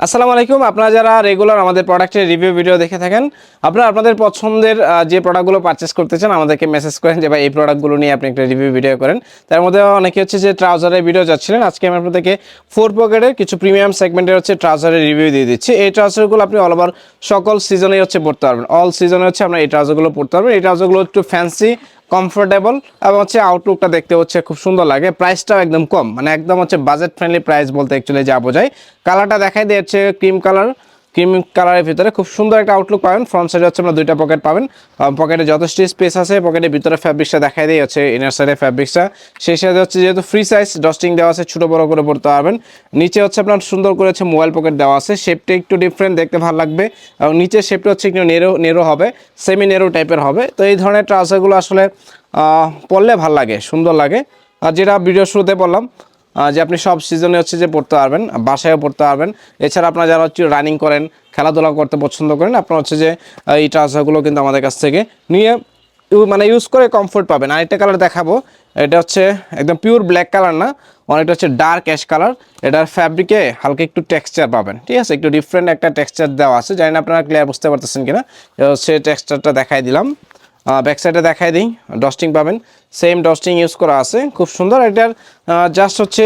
আসসালামু আলাইকুম। আপনারা যারা রেগুলার আমাদের প্রোডাক্টের রিভিউ ভিডিও দেখে থাকেন, আপনারা আপনাদের পছন্দের যে প্রোডাক্টগুলো পারচেস করতে চান, আমাদেরকে মেসেজ করেন যে, ভাই, এই প্রোডাক্টগুলো নিয়ে আপনি একটা রিভিউ ভিডিও করেন। তার মধ্যে অনেকে হচ্ছে যে ট্রাউজারের ভিডিও যাচ্ছিলেন। আজকে আমি আপনাদেরকে ফোর পকেটের কিছু প্রিমিয়াম সেগমেন্টের হচ্ছে ট্রাউজারের রিভিউ দিয়ে দিচ্ছি। এই ট্রাউজারগুলো আপনি অল ওভার সকল সিজনেই হচ্ছে পড়তে পারবেন। অল সিজনে হচ্ছে আপনার এই ট্রাউজারগুলো পড়তে পারবেন এই ট্রাউজারগুলো একটু ফ্যান্সি কমফোর্টেবল এবং হচ্ছে আউটলুকটা দেখতে হচ্ছে খুব সুন্দর লাগে। প্রাইসটাও একদম কম মানে একদম হচ্ছে বাজেট ফ্রেন্ডলি প্রাইস বলতে অ্যাকচুয়ালি যা বোঝায়। কালারটা দেখাই দিয়েছে ক্রিম কালার ক্রিম কালারের ভিতরে খুব সুন্দর একটা আউটলুক পাবেন। ফ্রন্ট সাইডে হচ্ছে আমরা দুইটা পকেট পাবেন। পকেটে যথেষ্ট স্পেস আছে পকেটের ভিতরে ফ্যাব্রিক্সটা দেখাই দিয়ে হচ্ছে ইনার সাইডে ফ্যাব্রিক্সটা সেই সাথে হচ্ছে যেহেতু ফ্রি সাইজ ডস্টিং দেওয়া আছে, ছোটো বড়ো করে পড়তে পারবেন। নিচে হচ্ছে আপনার সুন্দর করে হচ্ছে মোবাইল পকেট দেওয়া আছে। শেপটা একটু ডিফারেন্ট দেখতে ভালো লাগবে। এবং নিচের শেপটা হচ্ছে একটু নেরো নেরো হবে সেমি নেরো টাইপের হবে। তো এই ধরনের ট্রাউজারগুলো আসলে পরলে ভালো লাগে, সুন্দর লাগে। আর যেটা ভিডিও শুরুতে বললাম যে আপনি সব সিজনে হচ্ছে যে পড়তে পারবেন, বাসায়ও পড়তে পারবেন। এছাড়া আপনারা যারা হচ্ছে রানিং করেন, খেলাধুলা করতে পছন্দ করেন, আপনার হচ্ছে যে এই ট্রাউজারগুলো কিন্তু আমাদের কাছ থেকে নিয়ে মানে ইউজ করে কমফোর্ট পাবেন। আরেকটা কালার দেখাবো, এটা হচ্ছে একদম পিওর ব্ল্যাক কালার না, অনেকটা হচ্ছে ডার্ক অ্যাশ কালার এটার ফ্যাব্রিকে হালকা একটু টেক্সচার পাবেন, ঠিক আছে? একটু ডিফারেন্ট একটা টেক্সচার দেওয়া আছে, জানি না আপনারা ক্লিয়ার বুঝতে পারতেছেন কিনা। হচ্ছে টেক্সচারটা দেখাই দিলাম। ব্যাক সাইডে দেখাই দিই। ডস্টিং পাবেন। সেম ডস্টিং ইউজ করা আছে। খুব সুন্দর। এটার জাস্ট হচ্ছে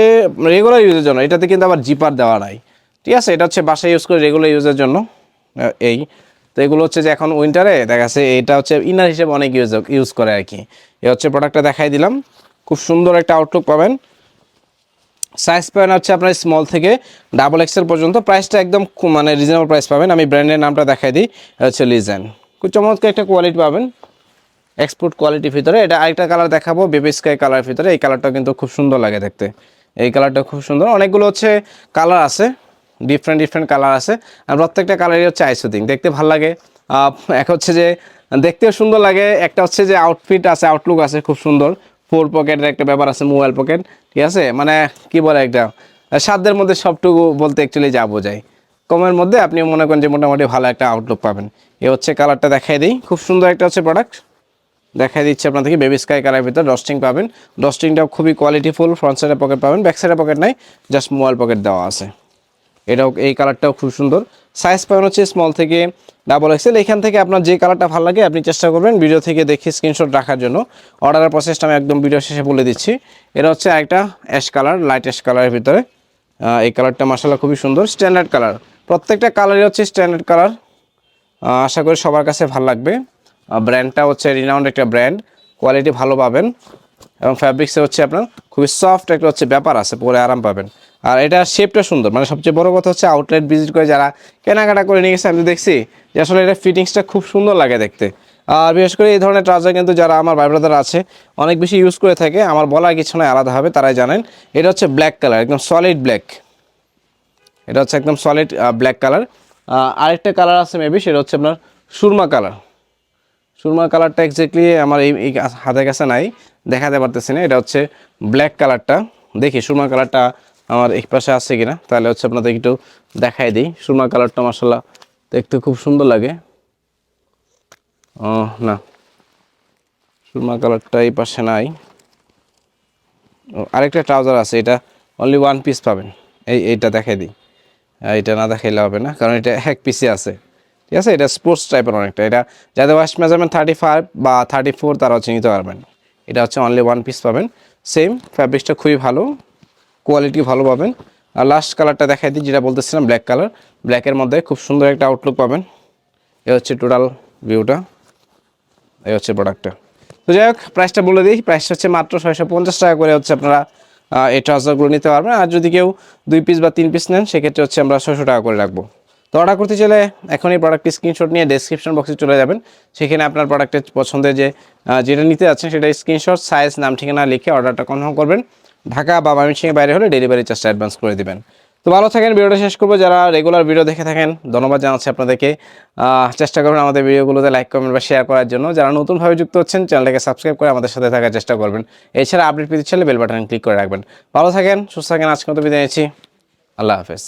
রেগুলার ইউজের জন্য। এটাতে কিন্তু আবার জিপার দেওয়া নাই। ঠিক আছে? এটা হচ্ছে বাসায় ইউজ করে রেগুলার ইউজের জন্য এই। তো এগুলো হচ্ছে যে এখন উইন্টারে দেখা যাচ্ছে এটা হচ্ছে ইনার হিসেবে অনেক ইউজ ইউজ করে আর কি। এ হচ্ছে প্রোডাক্টটা দেখাই দিলাম। খুব সুন্দর একটা আউটলুক পাবেন। সাইজ পাবেন হচ্ছে আপনার স্মল থেকে ডাবল এক্সেল পর্যন্ত। প্রাইসটা একদম মানে রিজনেবল প্রাইস পাবেন। আমি ব্র্যান্ডের নামটা দেখাই দিই। হচ্ছে লিজেন খুব চমৎকার একটা কোয়ালিটি পাবেন। এক্সপোর্ট কোয়ালিটির ভিতরে, এটা আরেকটা কালার দেখাবো বেবি স্কাই কালার ভিতরে। এই কালারটা কিন্তু খুব সুন্দর লাগে দেখতে। এই কালারটা খুব সুন্দর। অনেকগুলো হচ্ছে কালার আছে ডিফারেন্ট ডিফারেন্ট কালার আছে। আর প্রত্যেকটা কালারই হচ্ছে আইসোদিং দেখতে ভালো লাগে। এক হচ্ছে যে, দেখতেও সুন্দর লাগে। একটা হচ্ছে যে আউটফিট আছে আউটলুক আছে, খুব সুন্দর। ফোর পকেটের একটা ব্যাপার আছে মোবাইল পকেট ঠিক আছে? মানে কি বলে একটা সাধ্যের মধ্যে সবটুকু বলতে অ্যাকচুয়ালি যা বোঝায়। কমের মধ্যে আপনি মনে করেন যে মোটামুটি ভালো একটা আউটলুক পাবেন। এ হচ্ছে কালারটা দেখাই দিই। খুব সুন্দর একটা হচ্ছে প্রোডাক্ট দেখাই দিচ্ছে আপনাদেরকে বেবি স্কাই কালার ভিতরে ডস্টিং পাবেন। ডস্টিংটাও খুবই কোয়ালিটিফুল ফ্রন্ট সাইডে পকেট পাবেন ব্যাক সাইডে পকেট নাই জাস্ট মোবাইল পকেট দেওয়া আছে। এটাও, এই কালারটাও খুব সুন্দর। সাইজ পাবেন হচ্ছে স্মল থেকে ডাবল এক্সেল এখান থেকে আপনার যে কালারটা ভালো লাগে আপনি চেষ্টা করবেন ভিডিও থেকে দেখে স্ক্রিনশট রাখার জন্য। অর্ডারের প্রসেসটা আমি একদম ভিডিও শেষে বলে দিচ্ছি। এটা হচ্ছে একটা অ্যাশ কালার লাইট অ্যাশ কালারের ভিতরে। এই কালারটা মাসাল্লাহ খুবই সুন্দর স্ট্যান্ডার্ড কালার প্রত্যেকটা কালারই হচ্ছে স্ট্যান্ডার্ড কালার আশা করি সবার কাছে ভালো লাগবে। ব্র্যান্ডটা হচ্ছে রিনাউন্ড একটা ব্র্যান্ড কোয়ালিটি ভালো পাবেন এবং ফ্যাব্রিক্সে হচ্ছে আপনার খুবই সফট একটা হচ্ছে ব্যাপার আছে, পরে আরাম পাবেন। আর এটা শেপটা সুন্দর মানে সবচেয়ে বড় কথা হচ্ছে আউটলেট ভিজিট করে যারা কেনাকাটা করে নিয়ে গেছে, আমি দেখছি যে আসলে এটা ফিটিংসটা খুব সুন্দর লাগে দেখতে। আর বিশেষ করে এই ধরনের ট্রাউজার কিন্তু যারা আমার ভাই ব্রাদার আছে, অনেক বেশি ইউজ করে থাকে, আমার বলার কিছু নয় আলাদা হবে, তারাই জানেন। এটা হচ্ছে ব্ল্যাক কালার একদম সলিড ব্ল্যাক এটা হচ্ছে একদম সলিড ব্ল্যাক কালার আরেকটা কালার আছে মেবি সেটা হচ্ছে আপনার সুরমা কালার সুরমা কালারটা এক্স্যাক্টলি আমার এই হাতের কাছে নাই, দেখাতে পারতেছি না। এটা হচ্ছে ব্ল্যাক কালারটা দেখি সুরমা কালারটা আমার এই পাশে আছে কিনা। তাহলে হচ্ছে আপনাদের একটু দেখাই দিই। সুরমা কালারটা মাসাল্লাহ দেখতে খুব সুন্দর লাগে। ও না। সুরমা কালারটা এই পাশে নাই। আরেকটা ট্রাউজার আছে। এটা অনলি ওয়ান পিস পাবেন। এই এইটা দেখাই দিই। এটা না দেখাইলে হবে না, কারণ এটা এক পিসে আছে। ঠিক আছে? এটা স্পোর্টস টাইপের অনেকটা। এটা যাদের ওয়াস্ট মেজারমেন্ট থার্টি ফাইভ বা থার্টি ফোর তারা হচ্ছে নিতে পারবেন। এটা হচ্ছে অনলি ওয়ান পিস পাবেন। সেম ফ্যাব্রিক্সটা খুবই ভালো কোয়ালিটি ভালো পাবেন। আর লাস্ট কালারটা দেখাই দিই, যেটা বলতেছিলাম ব্ল্যাক কালার ব্ল্যাকের মধ্যে খুব সুন্দর একটা আউটলুক পাবেন। এ হচ্ছে টোটাল ভিউটা এই হচ্ছে প্রোডাক্টটা তো যাই হোক প্রাইসটা বলে দিই। প্রাইসটা হচ্ছে মাত্র ছয়শো পঞ্চাশ টাকা করে হচ্ছে আপনারা এই ট্রাউজারগুলো নিতে পারবেন। আর যদি কেউ দুই পিস বা তিন পিস নেন, সেক্ষেত্রে হচ্ছে আমরা ছয়শো টাকা করে রাখব। তো অর্ডার করতে চাইলে এখন এই প্রোডাক্টটি স্ক্রিনশট নিয়ে ডেসক্রিপশন বক্সে চলে যাবেন। সেখানে আপনার প্রোডাক্টের পছন্দের যে যেটা নিতে যাচ্ছেন সেটা স্ক্রিনশট সাইজ নাম, ঠিকানা লিখে অর্ডারটা কনফার্ম করবেন। ঢাকা বা ময়মনসিংহের বাইরে হলে ডেলিভারি চার্জটা অ্যাডভান্স করে দেবেন। তো ভালো থাকেন, ভিডিওটা শেষ করব। যারা রেগুলার ভিডিও দেখে থাকেন, ধন্যবাদ জানাচ্ছি আপনাদেরকে। চেষ্টা করবেন আমাদের ভিডিওগুলোতে লাইক কমেন্ট বা শেয়ার করার জন্য। যারা নতুনভাবে যুক্ত হচ্ছেন, চ্যানেলটাকে সাবস্ক্রাইব করে আমাদের সাথে থাকার চেষ্টা করবেন। এছাড়া আপডেট পেতে চাইলে বেল বাটন ক্লিক করে রাখবেন। ভালো থাকেন, সুস্থ থাকেন। আজকে মতো বিদায় নিচ্ছি। আল্লাহ হাফেজ।